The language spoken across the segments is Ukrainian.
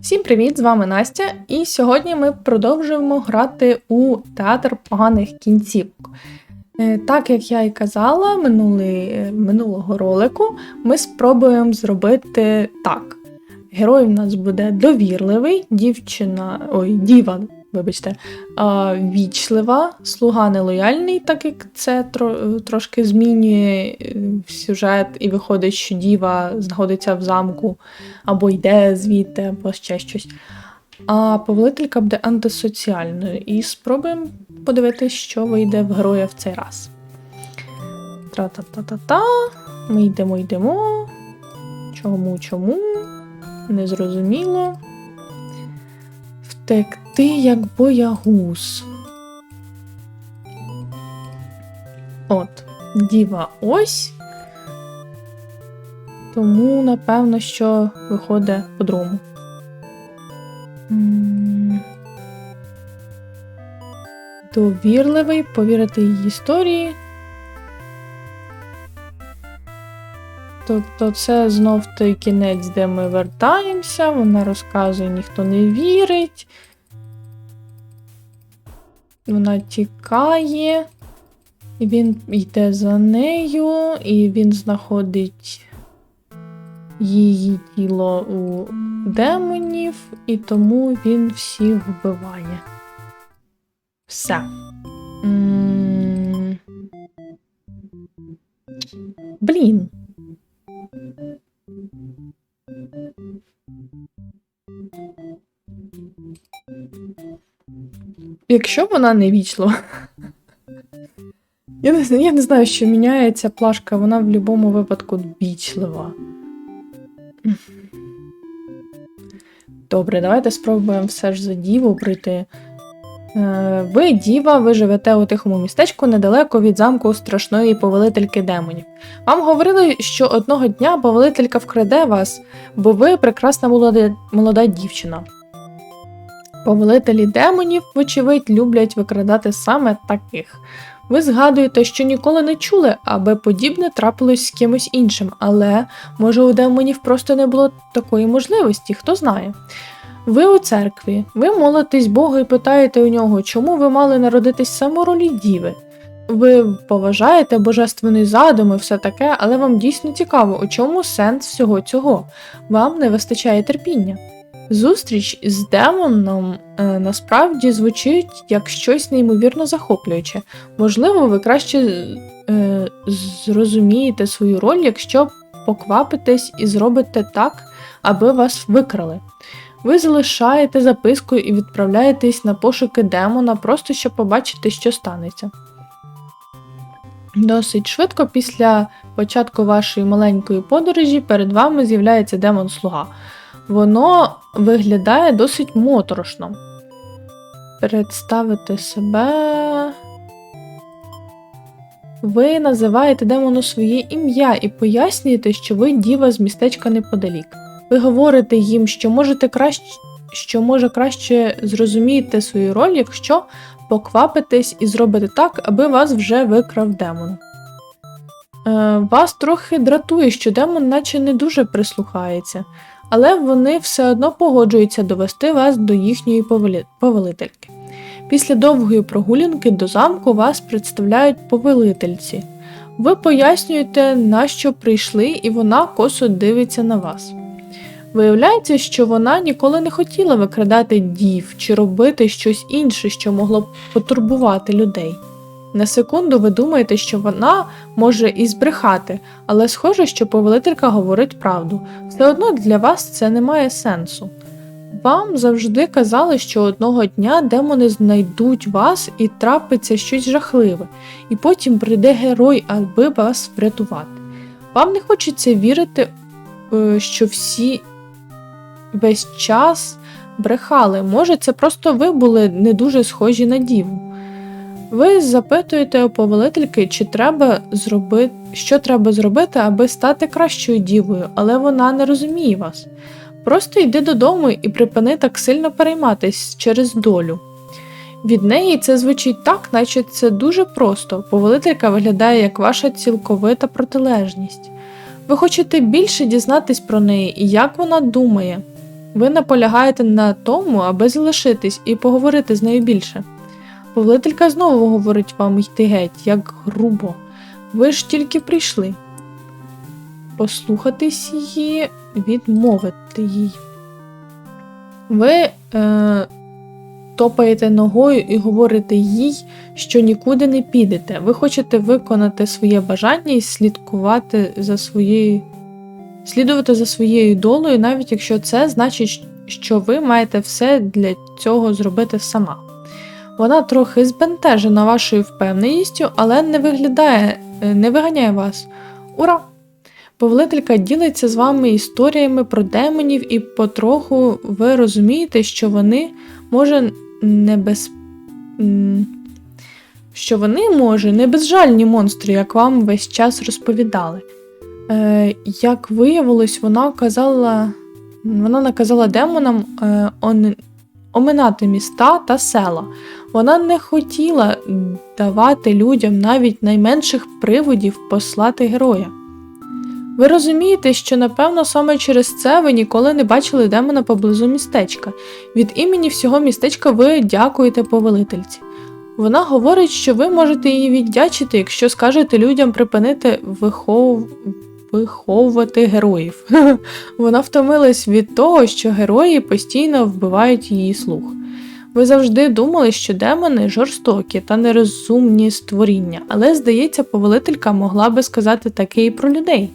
Всім привіт! З вами Настя, і сьогодні ми продовжуємо грати у театр поганих кінцівок. Е, Так як я і казала минулий, е, минулого ролику, ми спробуємо зробити так. Герой в нас буде довірливий, дівчина, ой, діва, вибачте, а, вічлива, слуга нелояльний, так як це тро- трошки змінює е, сюжет, і виходить, що діва знаходиться в замку або йде звідти, або ще щось. А повелителька буде антисоціальною. І спробуємо подивитись, що вийде в героя в цей раз. Тра-та-та-та-та. Ми йдемо, йдемо. Чому, чому? Незрозуміло. Втекти, як боягуз. От, діва ось. Тому, напевно, що виходить по-другому. Довірливий, повірити її історії. Тобто це знов той кінець, де ми вертаємося, вона розказує, ніхто не вірить. Вона тікає, і він йде за нею, і він знаходить її тіло у демонів, і тому він всіх вбиває. Все. М. Блін. Якщо вона не вічлива. Я не, я не знаю, що міняється плашка, вона в будь-якому випадку вічлива. Добре, давайте спробуємо все ж за діву прийти. Е, Ви, діва, ви живете у тихому містечку недалеко від замку страшної повелительки демонів. Вам говорили, що одного дня повелителька вкраде вас, бо ви прекрасна молода, молода дівчина. Повелителі демонів, вочевидь, люблять викрадати саме таких. Ви згадуєте, що ніколи не чули, аби подібне трапилось з кимось іншим, але може у демонів просто не було такої можливості, хто знає. Ви у церкві, ви молитесь Богу і питаєте у нього, чому ви мали народитись саме ролі діви. Ви поважаєте божественний задум і все таке, але вам дійсно цікаво, у чому сенс всього цього. Вам не вистачає терпіння. Зустріч з демоном е, насправді звучить як щось неймовірно захоплююче. Можливо, ви краще е, зрозумієте свою роль, якщо поквапитесь і зробите так, аби вас викрали. Ви залишаєте записку і відправляєтесь на пошуки демона, просто щоб побачити, що станеться. Досить швидко після початку вашої маленької подорожі перед вами з'являється демон-слуга. Воно виглядає досить моторошно. Представити себе. Ви називаєте демону своє ім'я і пояснюєте, що ви діва з містечка неподалік. Ви говорите їм, що можете краще, що може краще зрозумієте свою роль, якщо поквапитесь і зробите так, аби вас вже викрав демон. Е, вас трохи дратує, що демон наче не дуже прислухається, але вони все одно погоджуються довести вас до їхньої повелительки. Після довгої прогулянки до замку вас представляють повелительці. Ви пояснюєте, на що прийшли, і вона косо дивиться на вас. Виявляється, що вона ніколи не хотіла викрадати дів чи робити щось інше, що могло б потурбувати людей. На секунду ви думаєте, що вона може і збрехати, але схоже, що повелителька говорить правду. Все одно для вас це не має сенсу. Вам завжди казали, що одного дня демони знайдуть вас і трапиться щось жахливе, і потім прийде герой, аби вас врятувати. Вам не хочеться вірити, е, що всі весь час брехали. Може, це просто ви були не дуже схожі на діву. Ви запитуєте у повелительки, чи треба зробити, що треба зробити, аби стати кращою дівою, але вона не розуміє вас. Просто йди додому і припини так сильно перейматись через долю. Від неї це звучить так, наче це дуже просто. Повелителька виглядає як ваша цілковита протилежність. Ви хочете більше дізнатись про неї і як вона думає. Ви наполягаєте на тому, аби залишитись і поговорити з нею більше. Повелителька знову говорить вам йти геть, як грубо. Ви ж тільки прийшли. Послухатись її, відмовити їй. Ви е, топаєте ногою і говорите їй, що нікуди не підете. Ви хочете виконати своє бажання і слідкувати за своєю, слідувати за своєю долею, навіть якщо це значить, що ви маєте все для цього зробити сама. Вона трохи збентежена вашою впевненістю, але не виглядає, е, не виганяє вас. Ура! Повелителька ділиться з вами історіями про демонів, і потроху ви розумієте, що вони може не без... що вони, може, не безжальні монстри, як вам весь час розповідали. Е, як виявилось, вона казала, вона наказала демонам е, он, оминати міста та села. Вона не хотіла давати людям навіть найменших приводів послати героя. Ви розумієте, що напевно саме через це ви ніколи не бачили демона поблизу містечка. Від імені всього містечка ви дякуєте повелительці. Вона говорить, що ви можете її віддячити, якщо скажете людям припинити вихов... виховувати героїв. Вона втомилась від того, що герої постійно вбивають її слух. Ви завжди думали, що демони жорстокі та нерозумні створіння, але, здається, повелителька могла би сказати таке і про людей.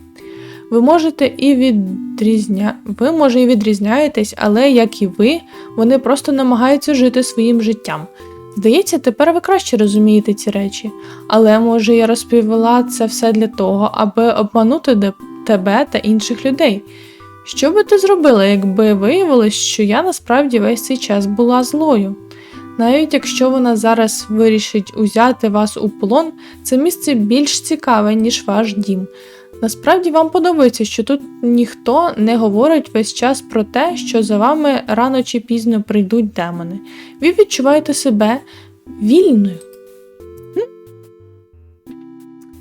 Ви можете і відрізня... ви може і відрізняєтесь, але як і ви, вони просто намагаються жити своїм життям. Здається, тепер ви краще розумієте ці речі, але може я розповіла це все для того, аби обманути тебе та інших людей. Що би ти зробила, якби виявилось, що я насправді весь цей час була злою? Навіть якщо вона зараз вирішить узяти вас у полон, це місце більш цікаве, ніж ваш дім. Насправді вам подобається, що тут ніхто не говорить весь час про те, що за вами рано чи пізно прийдуть демони. Ви відчуваєте себе вільною.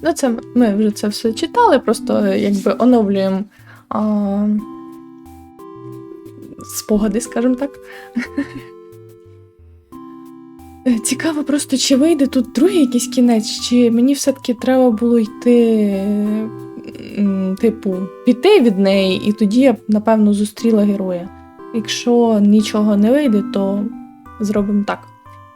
Ну, це ми вже це все читали, просто якби оновлюємо а, спогади, скажімо так. Цікаво просто, чи вийде тут другий якийсь кінець, чи мені все-таки треба було йти, типу, піти від неї, і тоді я б, напевно, зустріла героя. Якщо нічого не вийде, то зробимо так.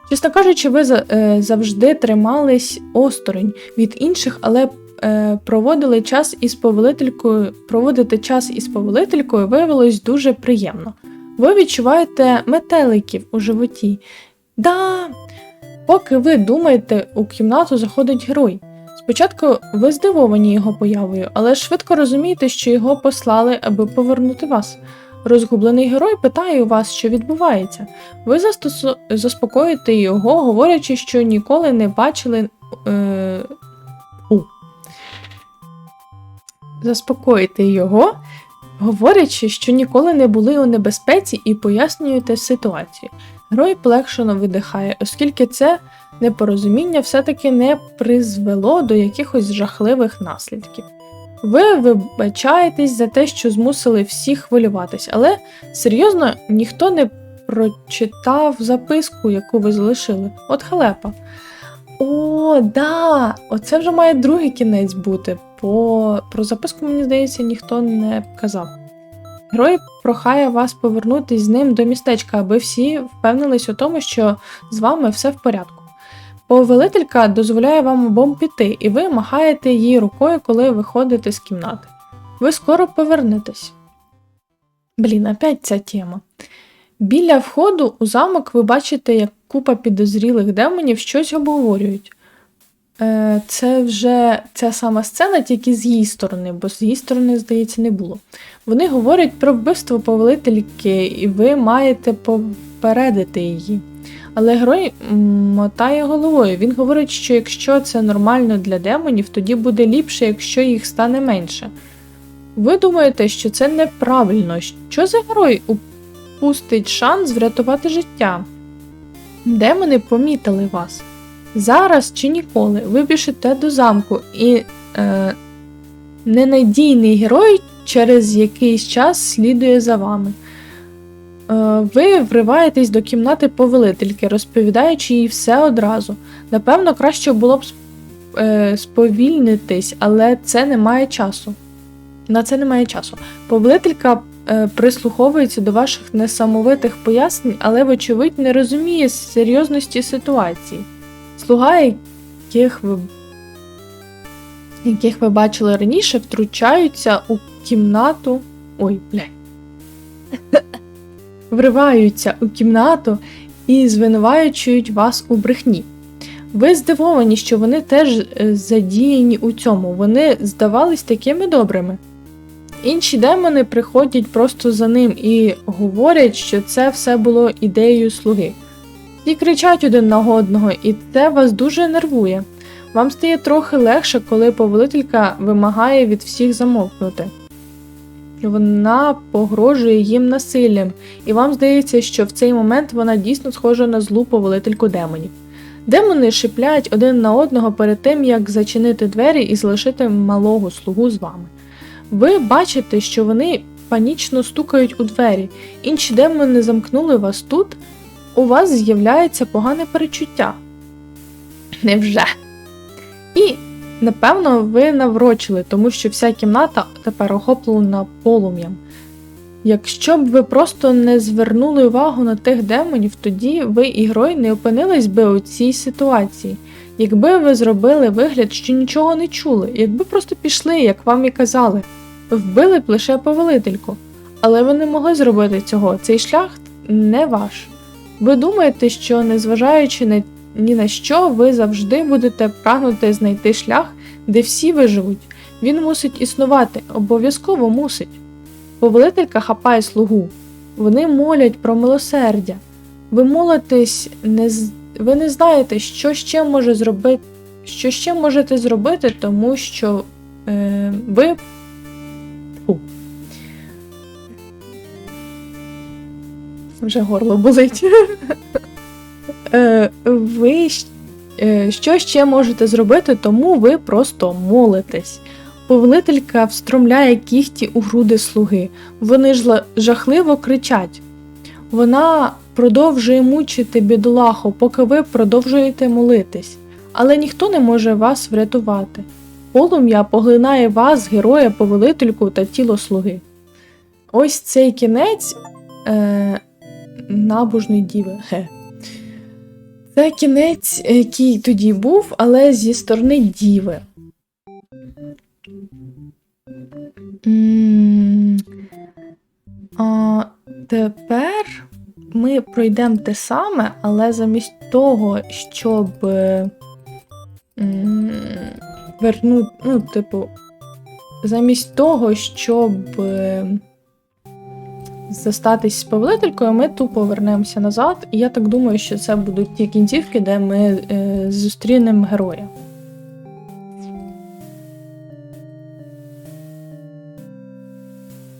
Чесно кажучи, ви е, завжди тримались осторонь від інших, але е, проводили час із повелителькою, проводити час із повелителькою виявилось дуже приємно. Ви відчуваєте метеликів у животі. Да! Поки ви думаєте, у кімнату заходить герой. Спочатку ви здивовані його появою, але швидко розумієте, що його послали, аби повернути вас. Розгублений герой питає у вас, що відбувається. Ви застосу... заспокоїте його, говорячи, що ніколи не бачили. Е... Заспокоїте його, говорячи, що ніколи не були у небезпеці, і пояснюєте ситуацію. Герой полегшено видихає, оскільки це непорозуміння все-таки не призвело до якихось жахливих наслідків. Ви вибачаєтесь за те, що змусили всіх хвилюватись, але серйозно ніхто не прочитав записку, яку ви залишили. От халепа. О, да! Оце вже має другий кінець бути, бо про записку, мені здається, ніхто не казав. Герой прохає вас повернутись з ним до містечка, аби всі впевнились у тому, що з вами все в порядку. Повелителька дозволяє вам обом піти, і ви махаєте їй рукою, коли виходите з кімнати. Ви скоро повернетесь. Блін, опять ця тема. Біля входу у замок ви бачите, як купа підозрілих демонів щось обговорюють. Е, Це вже ця сама сцена, тільки з її сторони, бо з її сторони, здається, не було. Вони говорять про вбивство повелительки, і ви маєте попередити її. Але герой мотає головою. Він говорить, що якщо це нормально для демонів, тоді буде ліпше, якщо їх стане менше. Ви думаєте, що це неправильно. Що за герой упустить шанс врятувати життя? Демони помітили вас. Зараз чи ніколи ви біжите до замку, і е, ненадійний герой через якийсь час слідує за вами. Ви вриваєтесь до кімнати повелительки, розповідаючи їй все одразу. Напевно, краще було б е, сповільнитись, але це не має часу. На це немає часу. Повелителька е, прислуховується до ваших несамовитих пояснень, але, вочевидь, не розуміє серйозності ситуації. Слуга, яких ви, яких ви бачили раніше, втручаються у кімнату. Ой, блядь. Вриваються у кімнату і звинувачують вас у брехні. Ви здивовані, що вони теж е, задіяні у цьому. Вони здавались такими добрими. Інші демони приходять просто за ним і говорять, що це все було ідеєю слуги. Всі кричать один на одного, і це вас дуже нервує. Вам стає трохи легше, коли повелителька вимагає від всіх замовкнути. Вона погрожує їм насиллям, і вам здається, що в цей момент вона дійсно схожа на злу повелительку демонів. Демони шипляють один на одного перед тим, як зачинити двері і залишити малого слугу з вами. Ви бачите, що вони панічно стукають у двері. Інші демони замкнули вас тут. У вас з'являється погане перечуття. Невже? І, напевно, ви наврочили, тому що вся кімната тепер охоплена полум'ям. Якщо б ви просто не звернули увагу на тих демонів, тоді ви і герой не опинились би у цій ситуації. Якби ви зробили вигляд, що нічого не чули, якби просто пішли, як вам і казали, вбили б лише повелительку. Але ви не могли зробити цього, цей шлях не ваш. Ви думаєте, що незважаючи на ні на що, ви завжди будете прагнути знайти шлях, де всі виживуть. Він мусить існувати, обов'язково мусить. Повелителька хапає слугу. Вони молять про милосердя. Ви молитесь, не ви не знаєте, що ще може зробити, що ще можете зробити, тому що е, ви. Фу. Вже горло болить. Е, ви е, що ще можете зробити, тому ви просто молитесь. Повелителька встромляє кіхті у груди слуги. Вони ж жахливо кричать. Вона продовжує мучити бідолаху, поки ви продовжуєте молитись, але ніхто не може вас врятувати. Полум'я поглинає вас, героя, повелительку та тіло слуги. Ось цей кінець е, набожної діви. Це кінець, який тоді був, але зі сторони діви. А, тепер ми пройдемо те саме, але замість того, щоб вернути, ну, типу, замість того, щоб застатись з повелителькою, ми тупо вернемося назад. І я так думаю, що це будуть ті кінцівки, де ми е, зустрінемо героя.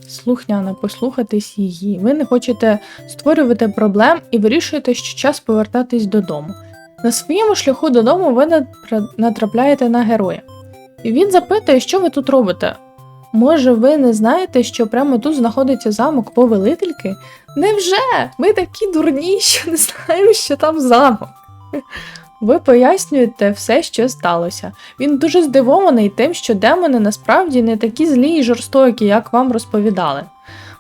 Слухняна, послухатись її. Ви не хочете створювати проблем і вирішуєте, що час повертатись додому. На своєму шляху додому ви натрапляєте на героя. І він запитує, що ви тут робите. Може, ви не знаєте, що прямо тут знаходиться замок повелительки? Невже? Ми такі дурні, що не знаємо, що там замок. Ви пояснюєте все, що сталося. Він дуже здивований тим, що демони насправді не такі злі і жорстокі, як вам розповідали.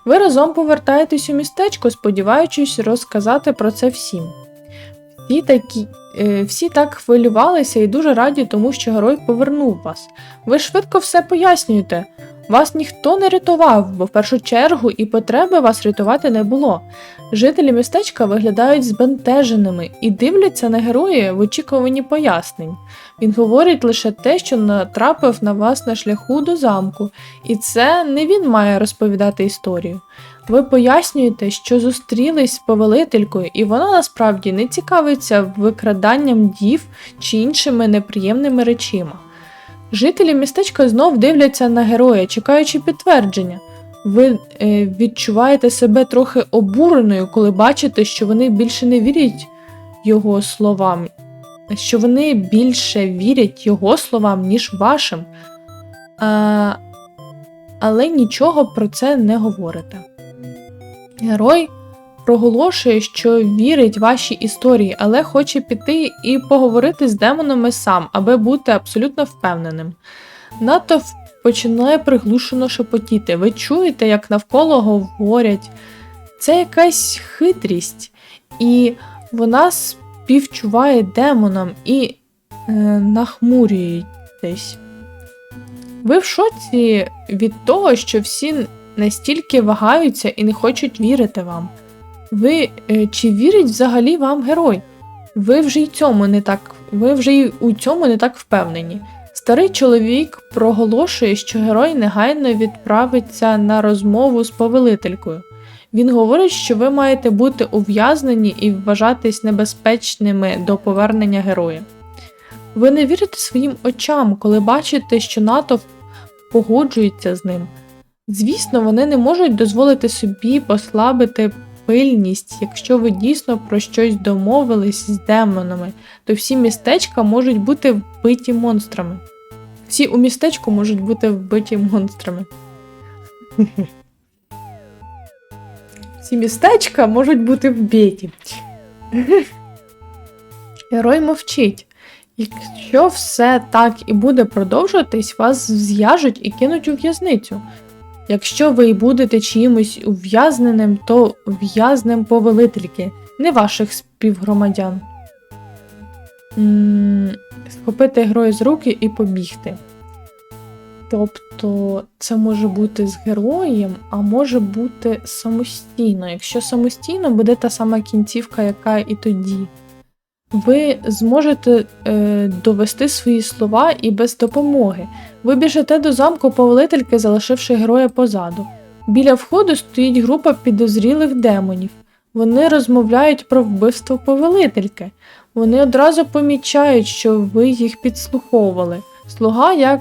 Ви разом повертаєтесь у містечко, сподіваючись розказати про це всім. Всі, такі, е, всі так хвилювалися і дуже раді тому, що герой повернув вас. Ви швидко все пояснюєте. Вас ніхто не рятував, бо в першу чергу і потреби вас рятувати не було. Жителі містечка виглядають збентеженими і дивляться на героя в очікуванні пояснень. Він говорить лише те, що натрапив на вас на шляху до замку, і це не він має розповідати історію. Ви пояснюєте, що зустрілись з повелителькою, і вона насправді не цікавиться викраданням дів чи іншими неприємними речима. Жителі містечка знов дивляться на героя, чекаючи підтвердження. Ви е, відчуваєте себе трохи обуреною, коли бачите, що вони більше не вірять його словам, що вони більше вірять його словам, ніж вашим. А, але нічого про це не говорите. Герой проголошує, що вірить вашій історії, але хоче піти і поговорити з демонами сам, аби бути абсолютно впевненим. Натовп починає приглушено шепотіти. Ви чуєте, як навколо говорять. Це якась хитрість, і вона співчуває демонам і е, нахмурюєтесь. Ви в шоці від того, що всі настільки вагаються і не хочуть вірити вам. Ви е, чи вірить взагалі вам герой? Ви вже й цьому не так, ви вже й у цьому не так впевнені. Старий чоловік проголошує, що герой негайно відправиться на розмову з повелителькою. Він говорить, що ви маєте бути ув'язнені і вважатись небезпечними до повернення героя. Ви не вірите своїм очам, коли бачите, що натовп погоджується з ним. Звісно, вони не можуть дозволити собі послабити пильність, якщо ви дійсно про щось домовились з демонами, то всі містечка можуть бути вбиті монстрами. Всі у містечку можуть бути вбиті монстрами. Всі містечка можуть бути вбиті. Герой мовчить. Якщо все так і буде продовжуватись, вас зв'яжуть і кинуть у в'язницю. Якщо ви й будете чиїмось ув'язненим, то в'язнем повелительки, не ваших співгромадян. Схопити героя з руки і побігти. Тобто це може бути з героєм, а може бути самостійно. Якщо самостійно, буде та сама кінцівка, яка і тоді. Ви зможете е, довести свої слова і без допомоги. Ви біжите до замку повелительки, залишивши героя позаду. Біля входу стоїть група підозрілих демонів. Вони розмовляють про вбивство повелительки. Вони одразу помічають, що ви їх підслуховували. Слуга, як...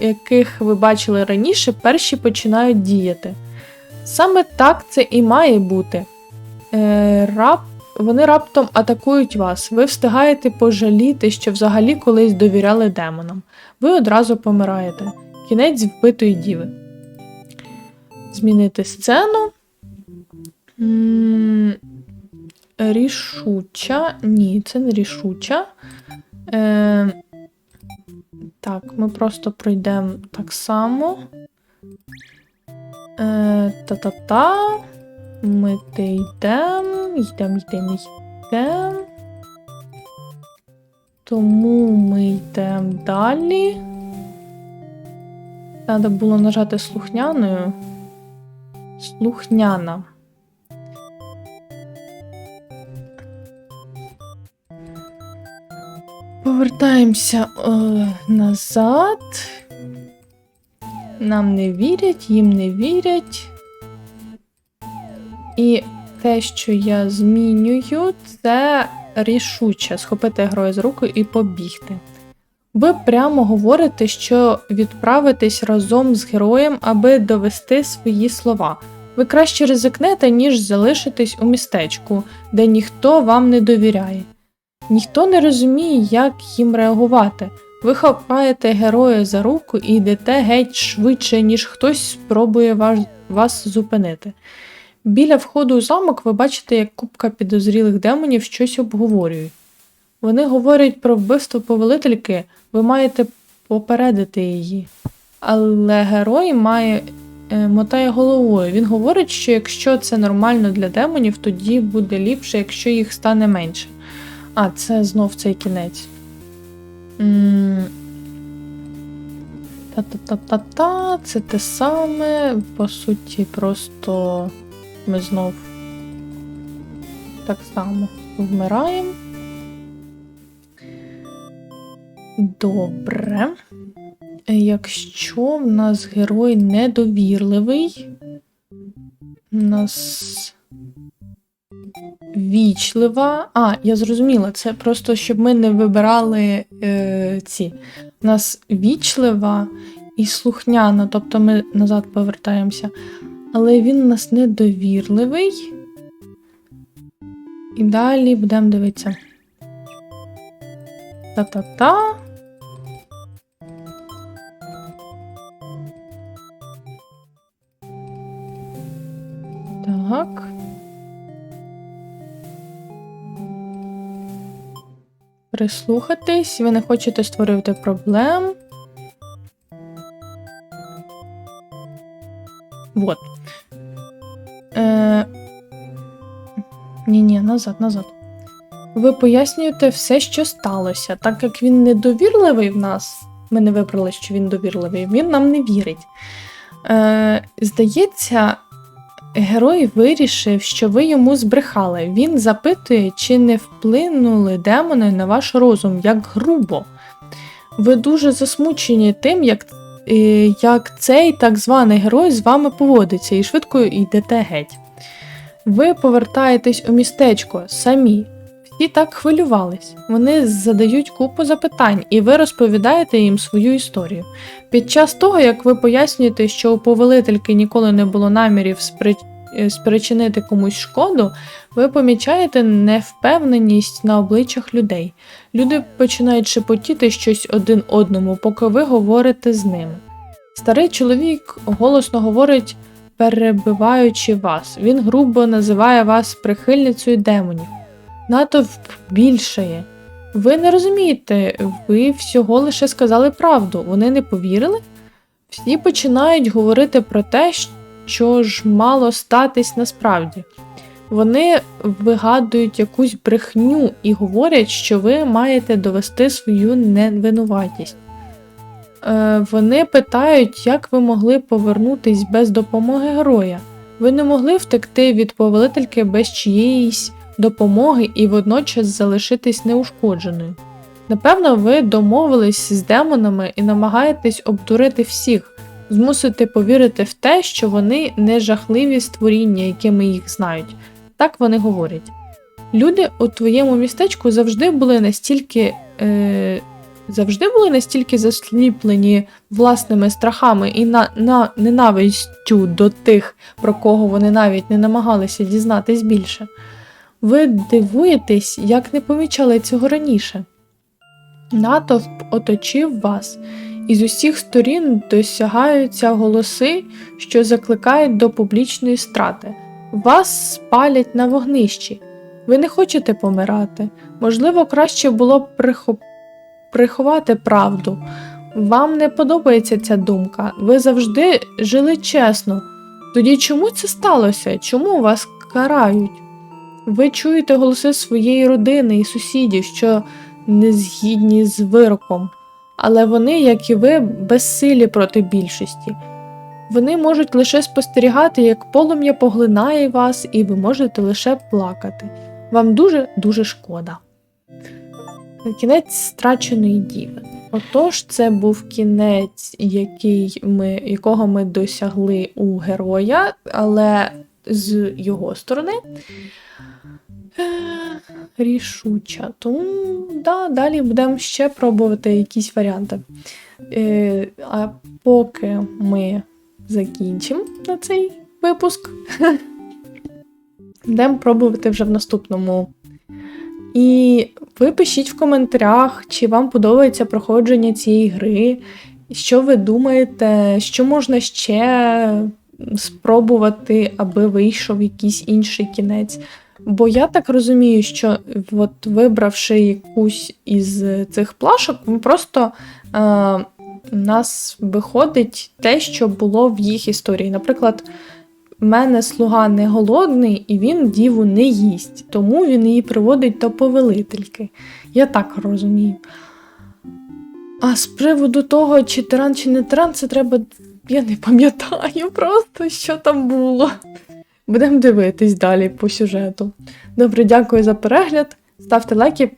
яких ви бачили раніше, перші починають діяти. Саме так це і має бути. Е, раб вони раптом атакують вас, ви встигаєте пожаліти, що взагалі колись довіряли демонам. Ви одразу помираєте. Кінець вбитої діви. Змінити сцену. Рішуча. Ні, це не рішуча. Е так, ми просто пройдемо так само. Е, Та-та-та. Ми те йдемо, йдемо, йдемо, йдемо. Тому ми йдемо далі. Треба було нажати слухняною. Слухняна. Повертаємося о, е, назад. Нам не вірять, їм не вірять. І те, що я змінюю, це рішуче схопити героя з руки і побігти. Ви прямо говорите, що відправитесь разом з героєм, аби довести свої слова. Ви краще ризикнете, ніж залишитись у містечку, де ніхто вам не довіряє. Ніхто не розуміє, як їм реагувати. Ви хапаєте героя за руку і йдете геть швидше, ніж хтось спробує вас, вас зупинити. Біля входу у замок ви бачите, як купка підозрілих демонів щось обговорюють. Вони говорять про вбивство повелительки, ви маєте попередити її. Але герой має е, мотає головою. Він говорить, що якщо це нормально для демонів, тоді буде ліпше, якщо їх стане менше. А, це знов цей кінець. Та-та-та-та-та, це те саме, по суті, просто ми знов так само вмираємо. Добре. Якщо в нас герой недовірливий, у нас вічлива. А, я зрозуміла, це просто щоб ми не вибирали е, ці. У нас вічлива і слухняна, тобто ми назад повертаємося але він у нас недовірливий. І далі будемо дивитися. Та-та-та. Так. Прислухатись, ви не хочете створювати проблем. Вот. Назад, назад. Ви пояснюєте все, що сталося. Так як він недовірливий в нас, ми не вибрали, що він довірливий, він нам не вірить. Е, Здається, герой вирішив, що ви йому збрехали. Він запитує, чи не вплинули демони на ваш розум, як грубо. Ви дуже засмучені тим, як, е, як цей так званий герой з вами поводиться, і швидко йдете геть. Ви повертаєтесь у містечко самі. Всі так хвилювались. Вони задають купу запитань, і ви розповідаєте їм свою історію. Під час того, як ви пояснюєте, що у повелительки ніколи не було намірів е, спричинити комусь шкоду, ви помічаєте невпевненість на обличчях людей. Люди починають шепотіти щось один одному, поки ви говорите з ними. Старий чоловік голосно говорить, перебиваючи вас. Він грубо називає вас прихильницею демонів. Натовп більшає. Ви не розумієте, ви всього лише сказали правду. Вони не повірили? Всі починають говорити про те, що ж мало статись насправді. Вони вигадують якусь брехню і говорять, що ви маєте довести свою невинуватість. Е, вони питають, як ви могли повернутись без допомоги героя. Ви не могли втекти від повелительки без чиєїсь допомоги і водночас залишитись неушкодженою. Напевно, ви домовились з демонами і намагаєтесь обдурити всіх, змусити повірити в те, що вони не жахливі створіння, якими їх знають. Так вони говорять. Люди у твоєму містечку завжди були настільки. Е, Завжди були настільки засліплені власними страхами і на, на ненавистю до тих, про кого вони навіть не намагалися дізнатись більше. Ви дивуєтесь, як не помічали цього раніше. Натовп оточив вас, і з усіх сторін досягаються голоси, що закликають до публічної страти. Вас спалять на вогнищі. Ви не хочете помирати. Можливо, краще було б прихо... приховати правду. Вам не подобається ця думка. Ви завжди жили чесно. Тоді чому це сталося? Чому вас карають? Ви чуєте голоси своєї родини і сусідів, що не згідні з вироком, але вони, як і ви, безсилі проти більшості. Вони можуть лише спостерігати, як полум'я поглинає вас, і ви можете лише плакати. Вам дуже-дуже шкода. Кінець страченої діви. Отож, це був кінець, який ми, якого ми досягли у героя, але з його сторони е, рішуча. Тому да, далі будемо ще пробувати якісь варіанти. Е, А поки ми закінчимо на цей випуск, будемо пробувати вже в наступному. І ви пишіть в коментарях, чи вам подобається проходження цієї гри, що ви думаєте, що можна ще спробувати, аби вийшов якийсь інший кінець. Бо я так розумію, що от вибравши якусь із цих плашок, ми просто е, у нас виходить те, що було в їх історії. Наприклад, мене слуга не голодний, і він діву не їсть, тому він її приводить до повелительки. Я так розумію. А з приводу того, чи тиран, чи не тиран, це треба. Я не пам'ятаю просто, що там було. Будемо дивитись далі по сюжету. Добре, дякую за перегляд. Ставте лайки,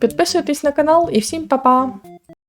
підписуйтесь на канал і всім па-па!